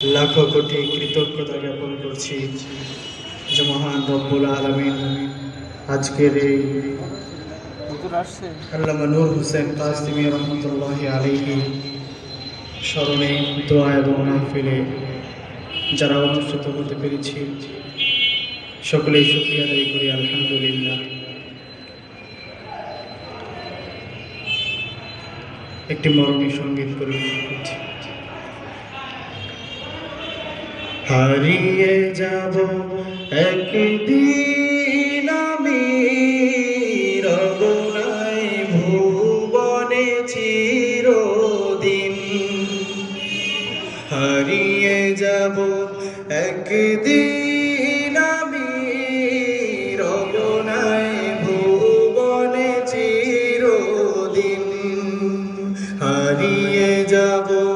লাখো কোটি কৃতজ্ঞতা জ্ঞাপন করছি যে মহান রব্বুল আলমিন আজকের এই আল্লামা নূর হোসেন কাসিমি রহমতুল্লাহ আলিহি স্মরণে দোয়া এবং মাহফিলে যারা অনুষ্ঠিত হতে পেরেছি, সকলেই শুক্রিয়া আদায় করি, আলহামদুলিল্লাহ। একটি মরণী সংগীত পরিবেশন করছি। হারিয়ে যাব একদিন আমি রবনাই ভুবনে চিরদিন। হারিয়ে যাব একদিন আমি রবনাই ভুবনে চিরদিন। হারিয়ে যাব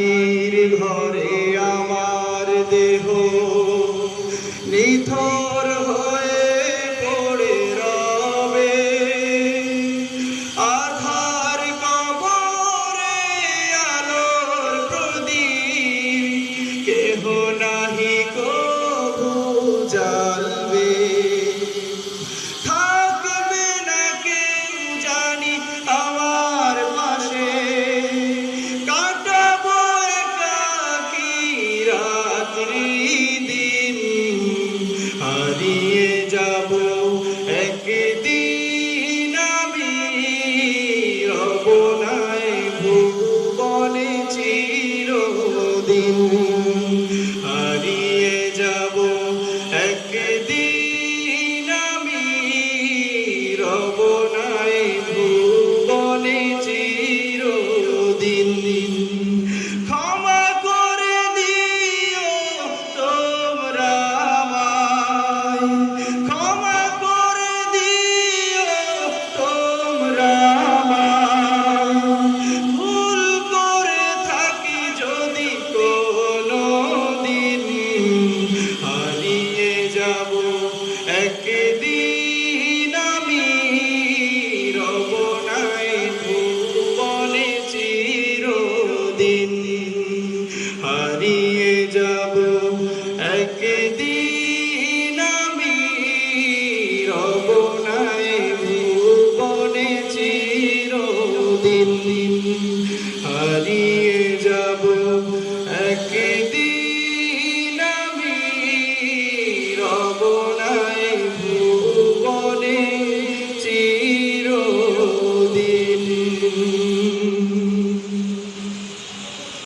মাটির ঘরে